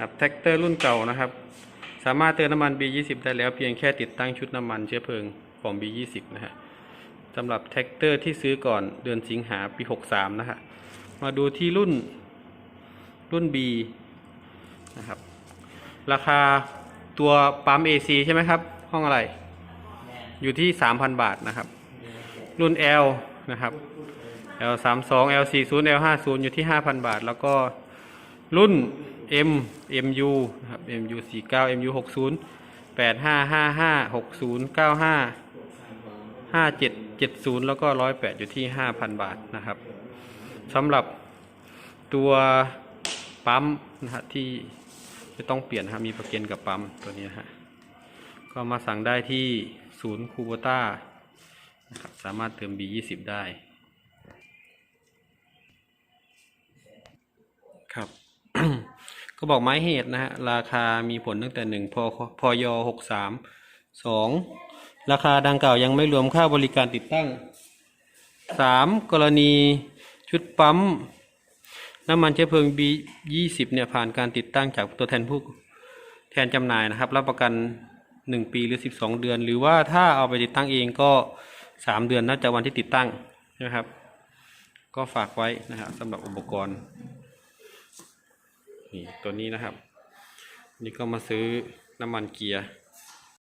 ครับแท็กเตอร์รุ่นเก่านะครับ สามารถเติมน้ำมัน B20 ได้แล้วเพียงแค่ติดตั้งชุดน้ำมันเชื้อเพลิงของ B20 นะฮะสำหรับแท็กเตอร์ที่ซื้อก่อนเดือนสิงหาปี 63 นะฮะมาดูที่รุ่นรุ่น B นะครับ ราคาตัวปั๊ม AC ใช่ไหมครับ ห้องอะไร อยู่ที่ 3,000 บาทนะครับ รุ่น L นะครับ L 3 2 L 4 0 L 5 0 อยู่ที่ 5,000 บาท แล้วก็รุ่น M MU นะครับ MU 4 9 MU 6 0 8 5 5 5 6 0 9 5 5 7 7 0 แล้วก็ 108 อยู่ที่ 5,000 บาทนะครับสำหรับตัวปั๊มนะฮะที่จะต้องเปลี่ยนนะครับมีประกันกับปั๊มตัวนี้ฮะก็มาสั่งได้ที่ศูนย์คูโบต้านะครับสามารถเติม B20 ได้ ครับ ก็บอกไม้เหตุนะฮะราคามีผลตั้งแต่หนึ่งพพยหกสามสองราคาดังกล่าวยังไม่รวมค่าบริการติดตั้งสามกรณีชุดปั๊มน้ำมันเชื้อเพลิง B ยี่สิบเนี่ยผ่านการติดตั้งจากตัวแทนผู้แทนจำหน่ายนะครับ รับประกันหนึ่งปีหรือสิบสองเดือน หรือว่าถ้าเอาไปติดตั้งเองก็สามเดือนนับจากวันที่ติดตั้งนะครับ ก็ฝากไว้นะครับสำหรับอุปกรณ์ นี่ตัวนี้นะครับ นี่ก็มาซื้อน้ำมันเกียร์